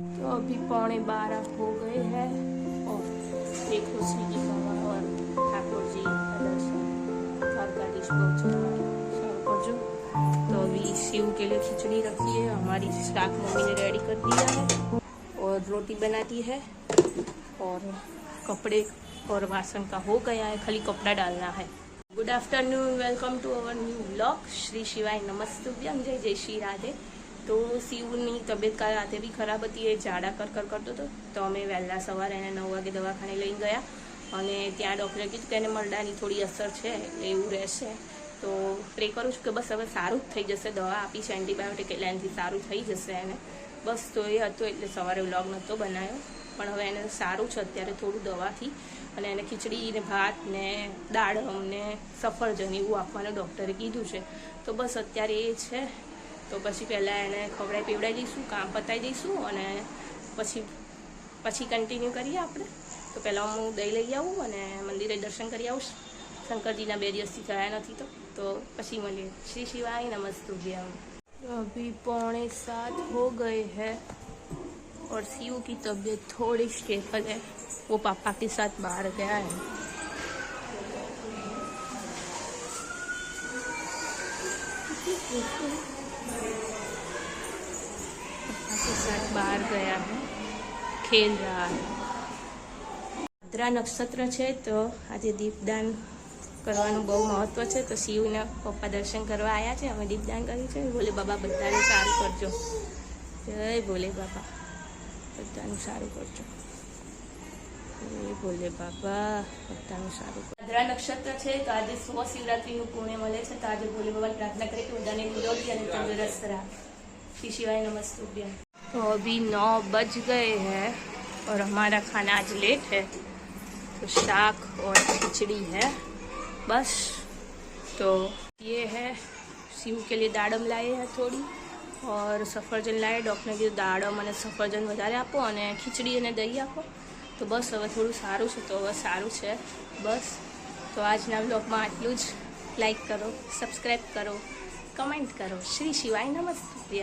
तो अभी पौने बारह हो गए हैं और देखो श्री जी बाबा और ठाकुर जी जो तो अभी शिव के लिए खिचड़ी रखी है, हमारी स्टाफ मम्मी ने रेडी कर दिया है और रोटी बना दी है और कपड़े और वासन का हो गया है, खाली कपड़ा डालना है। Good afternoon welcome to our new blog Shri शिवाय नमस्तुभ्यम जय जय श्री राधे। તો શિવની તબિયત કાલ રાતે બી ખરાબ હતી, એ ઝાડા કર કર કરતો હતો. તો અમે વહેલા સવારે એને નવ વાગે દવાખાને લઈને ગયા અને ત્યાં ડૉક્ટરે કીધું કે એને મરડાની થોડી અસર છે એવું રહેશે. તો પ્રે કરું છું કે બસ હવે સારું જ થઈ જશે, દવા આપી છે એન્ટીબાયોટિક એટલે એનાથી સારું થઈ જશે એને. બસ તો એ હતો એટલે સવારે વ્લોગ નહોતો બનાવ્યો. પણ હવે એને સારું છે, અત્યારે થોડું દવાથી. અને એને ખીચડી ને ભાત ને દાડમ ને સફરજન એવું આપવાનું ડૉક્ટરે કીધું છે. તો બસ અત્યારે એ છે. તો પછી પહેલાં એને ખવડાવી પીવડાવી દઈશું કામ પતાવી દઈશું અને પછી પછી કન્ટિન્યુ કરીએ આપણે તો પહેલાં હું દહીં લઈ આવું અને મંદિરે દર્શન કરી આવું શંકરજીના બે દિવસથી થયા નથી તો તો પછી મળીએ શ્રી શિવાય નમસ્તુભ્યમ अभी पौने सात हो गए हैं और सीयू की तबीयत थोड़ी स्टेबल है वो पापा के साथ बाहर गया है पापा के साथ बाहर गया है खेल रहा है ભદ્રા નક્ષત્ર છે તો આજે દીપદાન કરવાનું બહુ મહત્વ છે તો શિવના પપ્પા દર્શન કરવા આવ્યા છે અમે દીપદાન કર્યું છે ભોલે બાબા બધાને સારું કરજો જય ભોલે બાબા બધાનું સારું કરજો જય ભોલે બાબા બધાનું સારું કરજો ભદ્રા નક્ષત્ર છે તો આજે સ્વ શિવરાત્રીનું પુણ્ય મળે છે તો આજે ભોલે બાબાને પ્રાર્થના કરી કે બધાને નિરોગી અને તંદુરસ્ત રાખ श्री शिवाय नमस्तुभ्यम तो अभी नौ बज गए हैं और हमारा खाना आज लेट है। तो शाक और खिचड़ी है, बस। तो ये है સીમ કે લીધે દાડમ લાવી હે થોડી ઓર સફરજન લાવી ડૉક્ટરને કીધું દાડમ અને સફરજન વધારે આપો અને ખીચડી અને દહીં આપો તો બસ હવે થોડું સારું છે તો હવે સારું છે બસ તો આજના બ્લોગમાં આટલું જ લાઈક કરો સબસ્ક્રાઈબ કરો કમેન્ટ કરો શ્રી શિવાય નમસ્તે